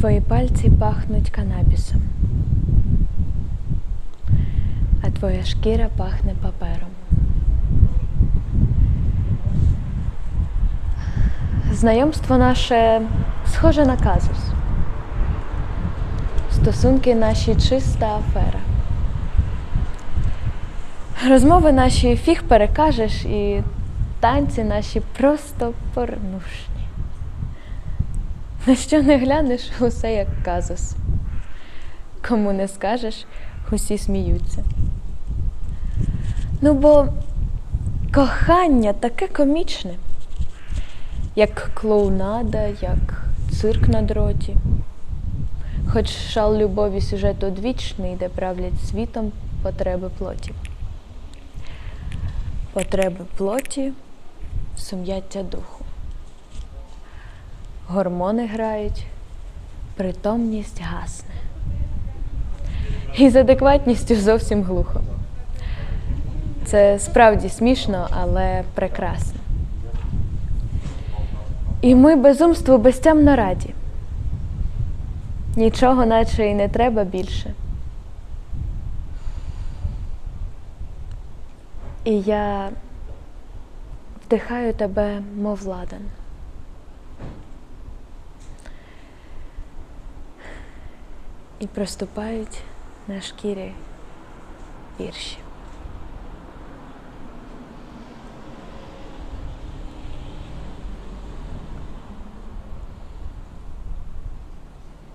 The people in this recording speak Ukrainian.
Твої пальці пахнуть канабісом, а твоя шкіра пахне папером. Знайомство наше схоже на казус. Стосунки наші чиста афера. Розмови наші фіг перекажеш, і танці наші просто порнушні. На що не глянеш, усе як казус. Кому не скажеш, усі сміються. Ну бо кохання таке комічне, як клоунада, як цирк на дроті. Хоч шал любові сюжет одвічний, де правлять світом потреби плоті. Потреби плоті, сум'яття духу. Гормони грають, притомність гасне. І з адекватністю зовсім глухо. Це справді смішно, але прекрасно. І ми безумству безтямно раді. Нічого наче і не треба більше. І я вдихаю тебе, мов ладан. І проступають на шкірі вірші.